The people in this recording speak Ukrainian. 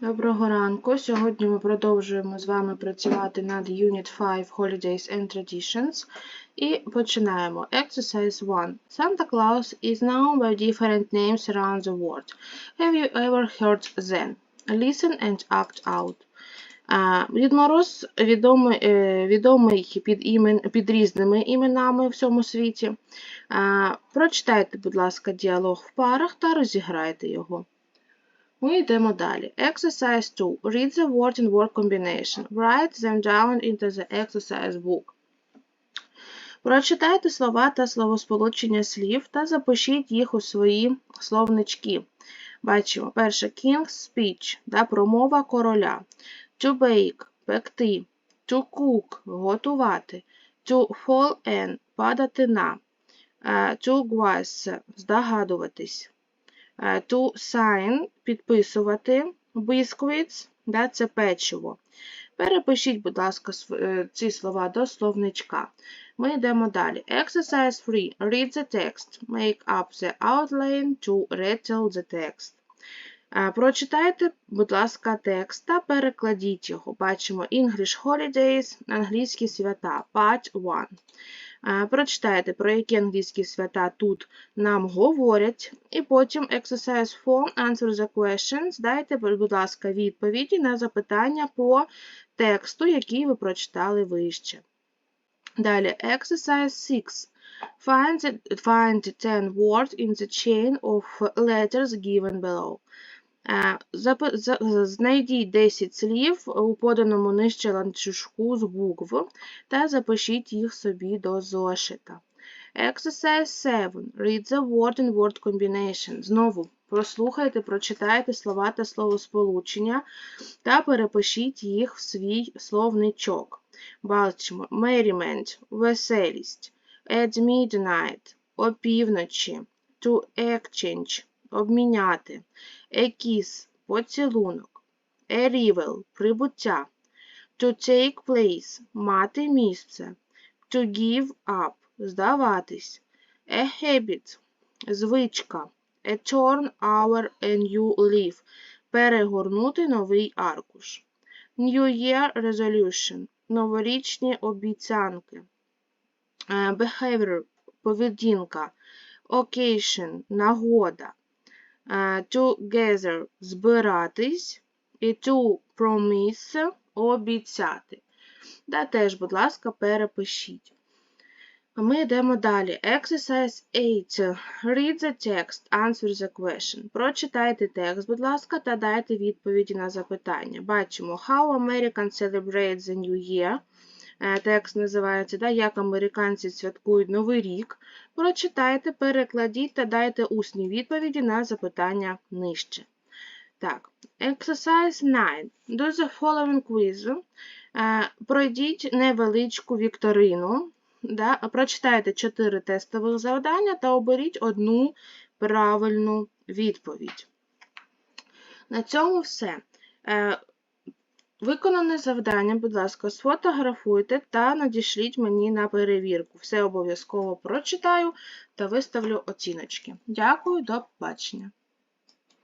Доброго ранку. Сьогодні ми продовжуємо з вами працювати над Unit 5 Holidays and Traditions. І починаємо. Exercise 1. Santa Claus is known by different names around the world. Have you ever heard them? Listen and act out. Дід Мороз відомий, е, відомий під, імен, під різними іменами в всьому світі. Прочитайте, будь ласка, діалог в парах та розіграйте його. Ми йдемо далі. Exercise 2. Read the word and word combination. Write them down into the exercise book. Прочитайте слова та словосполучення слів та запишіть їх у свої словнички. Бачимо, перше King's speech, да, промова короля. To bake – пекти. To cook – готувати. To fall in – падати на. Е, To guess – здогадуватись. Е, To sign – підписувати. Biscuits – да, це печиво. Перепишіть, будь ласка, е, ці слова до словничка. Ми йдемо далі. Exercise 3. Read the text. Make up the outline to retell the text. Е, Прочитайте, будь ласка, текст та перекладіть його. Бачимо English Holidays, англійські свята, Part 1. Е, Прочитайте, про які англійські свята тут нам говорять. І потім Exercise 4. Answer the questions. Дайте, будь ласка, відповіді на запитання по тексту, який ви прочитали вище. Далі, Exercise 6. Find, the, find 10 words in the chain of letters given below. Е, Знайдіть 10 слів у поданому нижче ланцюжку з букв та запишіть їх собі до зошита. Exercise 7. Read the word and word combination. Знову прослухайте, прочитайте слова та словосполучення та перепишіть їх в свій словничок. Бачимо merriment – веселість, at midnight – опівночі, to exchange – обміняти, kiss – поцілунок, arrival – прибуття, to take place – мати місце, to give up – здаватись, a habit – звичка, a turn over a new leaf – перегорнути новий аркуш. New Year Resolution – новорічні обіцянки. Е, Behavior – поведінка. Occasion – нагода. Е, Together – збиратись. І to promise – обіцяти. Да, теж, будь ласка, перепишіть. Ми йдемо далі. Exercise 8. Read the text, answer the question. Прочитайте текст, будь ласка, та дайте відповіді на запитання. Бачимо How Americans celebrate the New Year. Е, Текст називається да, Як американці святкують Новий рік. Прочитайте, перекладіть та дайте усні відповіді на запитання нижче. Так, Exercise 9. Do the following quiz. Е, Пройдіть невеличку вікторину. Да? Прочитайте 4 тестових завдання та оберіть одну правильну відповідь. На цьому все. Виконане завдання, будь ласка, сфотографуйте та надішліть мені на перевірку. Все обов'язково прочитаю та виставлю оціночки. Дякую, до побачення.